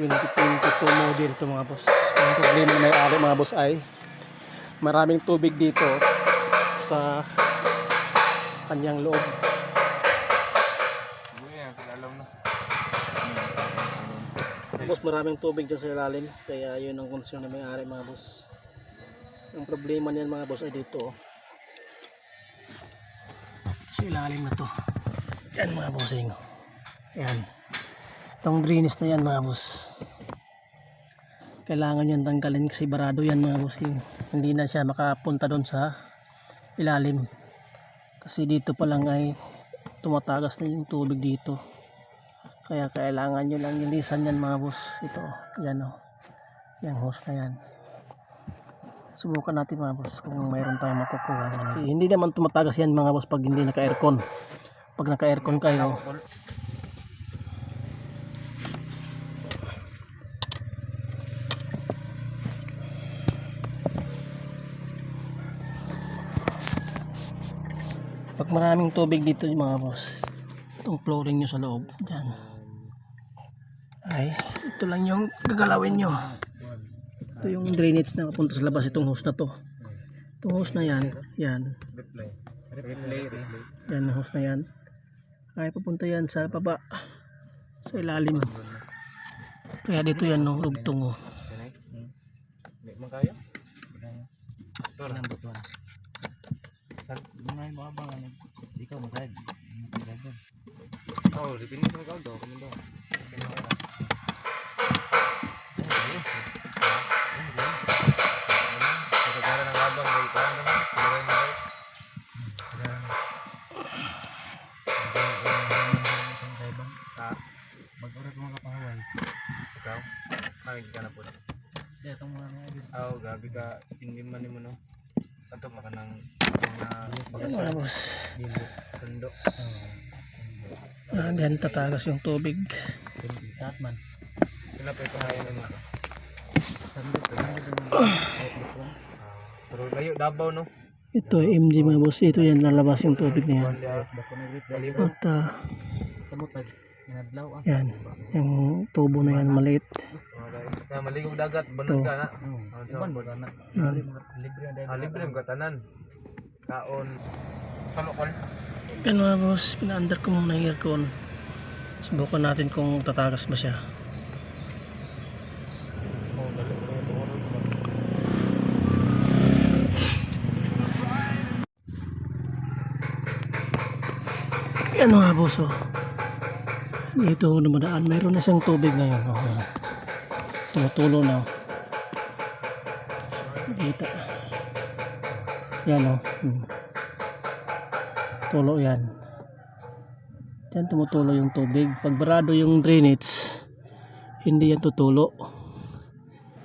2022 model ito mga boss. Ang problema na may-ari mga boss ay maraming tubig dito sa kanyang loob. Boss, maraming tubig dyan sa ilalim. Kaya yun ang concern na may-ari mga boss. Ang problema niyan mga boss ay dito. Sa ilalim na to. Yan mga bossing. Yan. Itong drainage na yan mga boss. Kailangan yan tanggalin kasi barado yan mga bossing. Hindi na siya makapunta doon sa ilalim. Kasi dito pa lang ay tumatagas na yung tubig dito. Kaya kailangan nyo lang nilisan yan mga boss. Ito, oh. yan o. Yung hose na yan. Subukan natin mga boss kung mayroon tayong makukuha. Kasi hindi naman tumatagas yan mga boss pag hindi naka-aircon. Pag naka-aircon kayo, pag maraming tubig dito mga boss, itong flooring nyo sa loob, dyan. Ay, ito lang yung gagalawin nyo. Ito yung drainage na papunta sa labas itong hose na to. Itong hose na yan, yan. Yan ang hose na yan. Ay, papunta yan sa baba. Sa ilalim. Kaya dito yan no, rugtong oh. Hindi mo kaya? Ito. Mga yung mga bang ano, ikaw mag-ride. Oo, ripinis mo ikaw daw. Kami daw. Ng mga mga boss. sundo. Ah, diyan tatagas yung tubig. Lahat man. Sila pa ipahayan yung Pero layo, Davao no? Ito ay MG mga boss. Ito yan lalabas yung tubig na yan. At ah. Yan. Yung tubo na yan maliit. Maligog dagat, banod ka na. Ah, so, Iban ba na? Libre na Ah, libre mo katanan. Kaon. Kalokol. Yan mga boss. Pina-under ko muna yung aircon. Subukan natin kung tatagas ba siya. Oh. Yan mga boss oh. Dito dumadaan. Mayroon na siyang tubig ngayon. Yan. Tumutulo na. Kita. Yan oh. Hmm. Tulo yan. Diyan tumutulo yung tubig. Pag barado yung drainage, hindi yan tutulo.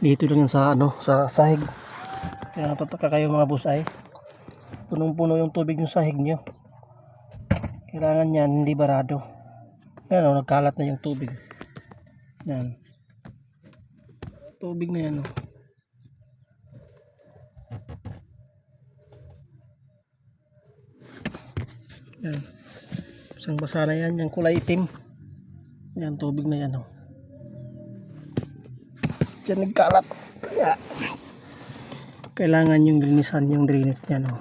Dito lang yan sa ano, sa sahig. Kaya tataka kayo mga boss ay punong-puno yung tubig yung sahig nyo. Kailangan yan hindi barado. Yan o, nagkalat na yung tubig. Yan. Tubig na yan o. Yan. Isang basa na yan, yung kulay itim. Yan, tubig na yan o. Diyan nagkalat. Kaya, kailangan yung linisan yung drainage niyan o.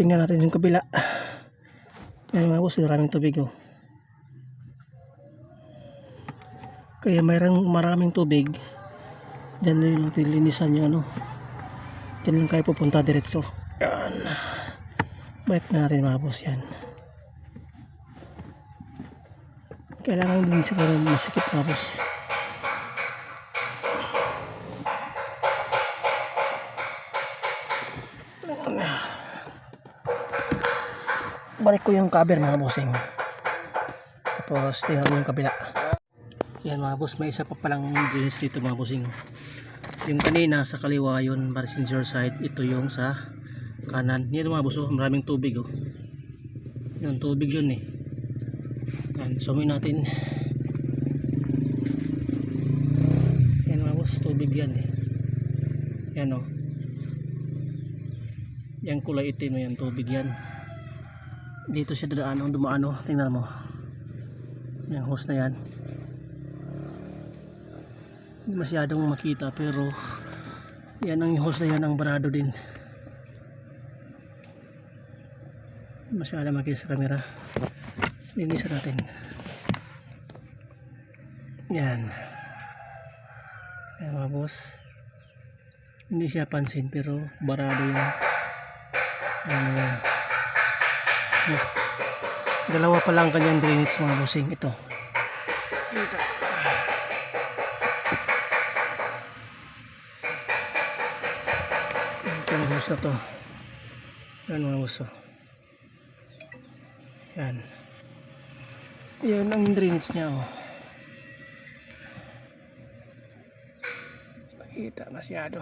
Tingnan natin yung kabila. Yan mga boss, maraming tubig oh. Kaya mayroong maraming tubig. Diyan na yung linisan yung ano. Diyan lang kayo pupunta diretso. Yan. Na natin mga boss yan. Kailangan din siguro masikip mga boss. balik ko yung cover mga bossing tapos tingnan yung kabila yan mga boss may isa pa palang drainage dito mga bossing yung kanina sa kaliwa yun passenger side ito yung sa kanan. Yan mga boss oh, maraming tubig oh. Yung tubig yun eh. Yan sumoy natin. Yan mga boss tubig yan eh. Yan oh. Yan kulay itim yan tubig yan. Dito siya dadaan ang dumaan oh. tingnan mo. Yung hose na yan hindi masyadong makita pero yan ang hose na yan ang barado din. Masyadong makita sa camera. Linisan natin. Yan. Yan mga boss. Hindi siya pansin pero barado yan. Ano yan dalawa pa lang kanyang drainage mga bossing. Ito. Ito hose na to yan mga oh. yan yan ang drainage niya oh Nakita masyado.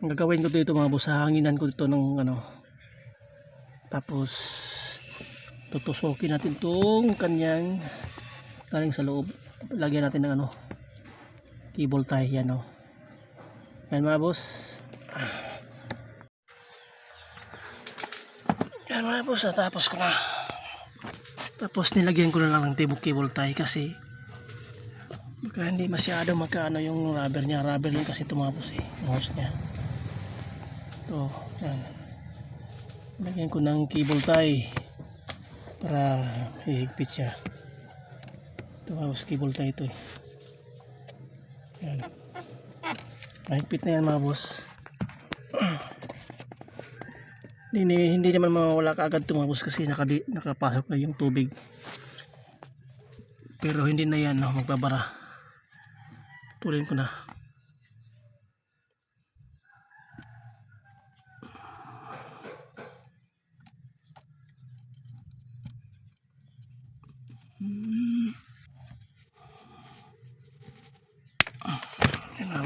Ang gagawin ko dito mga boss, hanginan ko dito ng ano. Tapos tutusukin natin tong kanyang galing sa loob. Lagyan natin ng ano cable tie yan oh. Yan mga boss. Yan mga boss, natapos ko na. Tapos nilagyan ko na lang ng tibok cable tie kasi Baka hindi masyado magkaano yung rubber niya. Rubber lang kasi tumapos eh. Yung hose niya. Ito. Yan. Lagyan ko ng cable tie. Para hihigpit siya. Ito hose cable tie ito eh. Yan. Mahigpit na yan mga boss. hindi, hindi naman mawawala kaagad tumapos kasi nakadi, nakapasok na yung tubig. Pero hindi na yan no, magbabara. Pulin ko na.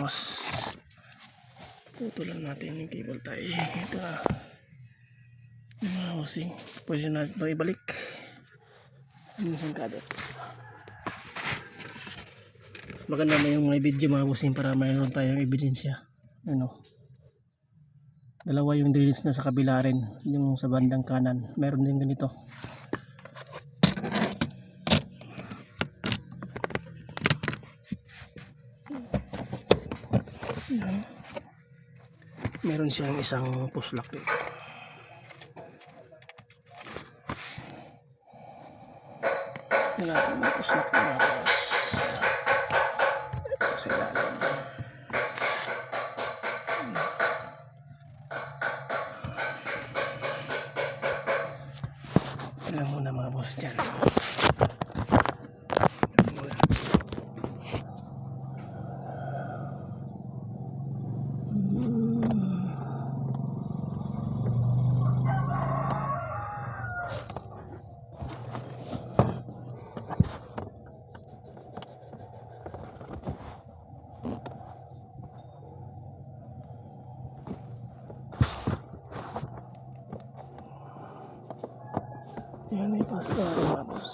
Boss. Putulan natin yung cable tie. Ito na. Bossing. Pwede natin ito ibalik. Yung sangkado. Mas maganda na yung may video mga bossing para mayroon tayong ebidensya. Ano? Dalawa yung drainage na sa kabila rin. Yung sa bandang kanan. Meron din ganito. Meron siyang isang puslak dito. Natin yung puslak na. Boss sa ilalim. Yan boss.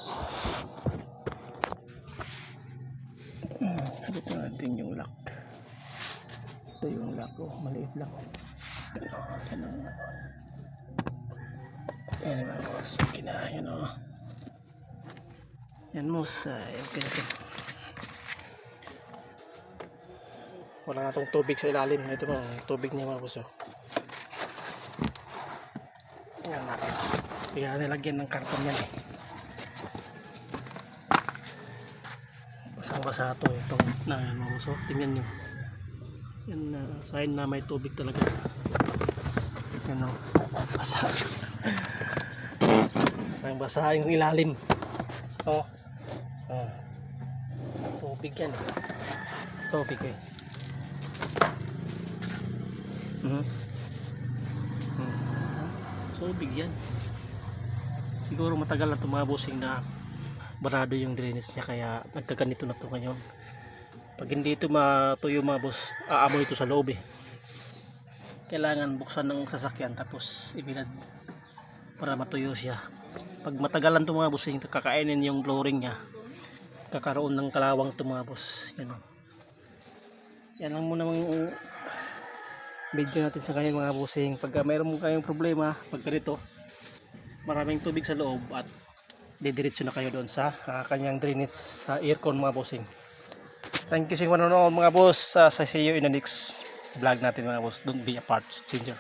Hmm, Habit na natin yung lock. Ito yung lock ko. Maliit lang. Yan o. Yan mga boss. Okay na. Yan boss. Ay, okay ito. Wala na tong tubig sa ilalim. Ito po. Tubig niya mga boss. Oh. Yan natin. Kaya nilagyan ng karton yan eh. Basang basa ito itong na boss. oh. Tingnan nyo. Yan na sign na may tubig talaga. Yan o. Basa. Basang basa yung ilalim. Oh. Oh. Tubig yan. eh. Tubig eh. Mhm. Hmm. Tubig yan. Siguro matagal na mga bossing na barado yung drainage niya kaya nagkaganito na to ngayon. Pag hindi ito matuyo mga boss, aamoy ito sa loob eh. Kailangan buksan ng sasakyan tapos ibilad para matuyo siya. Pag matagalan ito mga bossing, kakainin yung flooring niya. Kakaroon ng kalawang ito mga boss. Yan. Yan lang muna mga video natin sa kanyang mga bossing. Pag mayroon kayong problema, pag ganito, maraming tubig sa loob at didiretso na kayo doon sa ah, kanyang drainage sa aircon mga bossing Thank you sa manonood mga boss. Uh, sa see you in the next vlog natin mga boss. Don't be a part changer.